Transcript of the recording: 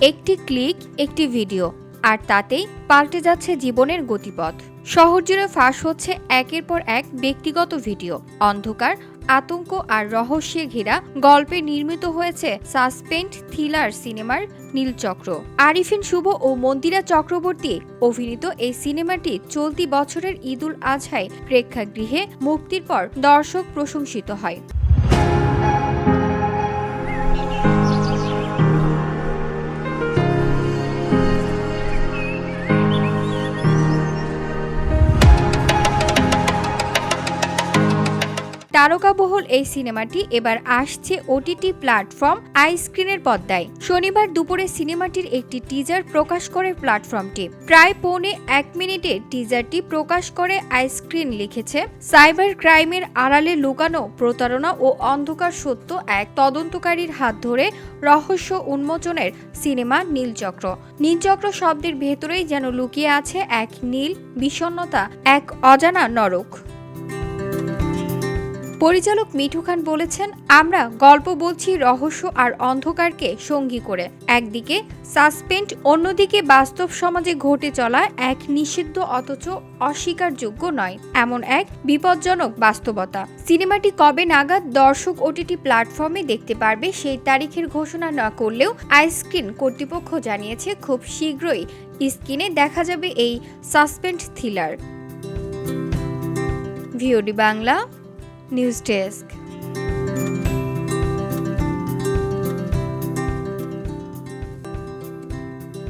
একটি ক্লিক, একটি ভিডিও, আর তাতেই পাল্টে যাচ্ছে জীবনের গতিপথ। শহর জুড়ে ফাঁস হচ্ছে একের পর এক ব্যক্তিগত ভিডিও। অন্ধকার, আতঙ্ক আর রহস্যে ঘেরা গল্পে নির্মিত হয়েছে সাসপেন্ড থ্রিলার সিনেমার নীলচক্র। আরিফিন শুভ ও মন্দিরা চক্রবর্তী অভিনীত এই সিনেমাটি চলতি বছরের ঈদুল আজহায় প্রেক্ষাগৃহে মুক্তির পর দর্শক প্রশংসিত হয়। তারকাবহুল এই সিনেমাটি এবার আসছে ওটিটি প্ল্যাটফর্ম আইস্ক্রিনের পর্দায় শনিবার দুপুরে সিনেমাটির একটি টিজার প্রকাশ করে প্ল্যাটফর্মটি। প্রায় পৌনে এক মিনিটে টিজারটি প্রকাশ করে আইস্ক্রিন লিখেছে, সাইবার ক্রাইমের আড়ালে লুকানো প্রতারণা ও অন্ধকার সত্য এক তদন্তকারীর হাত ধরে রহস্য উন্মোচনের সিনেমা নীলচক্র। নীলচক্র শব্দের ভেতরেই যেন লুকিয়ে আছে এক নীল বিষণ্ণতা, এক অজানা নরক। পরিচালক মিঠু খান বলেছেন, আমরা গল্প বলছি রহস্য আর অন্ধকারকে সঙ্গী করে। একদিকে সাসপেন্ড, অন্যদিকে বাস্তব সমাজে ঘটে চলা এক নিষিদ্ধ অথচ অস্বীকারযোগ্য নয়। এমন এক বিপজ্জনক বাস্তবতা। সিনেমাটি কবে নাগাদ দর্শক ওটিটি প্ল্যাটফর্মে দেখতে পারবে সেই তারিখের ঘোষণা না করলেও আইস্ক্রিন কর্তৃপক্ষ জানিয়েছে, খুব শীঘ্রই স্ক্রিনে দেখা যাবে এই suspense thriller. VOD Bangla news desk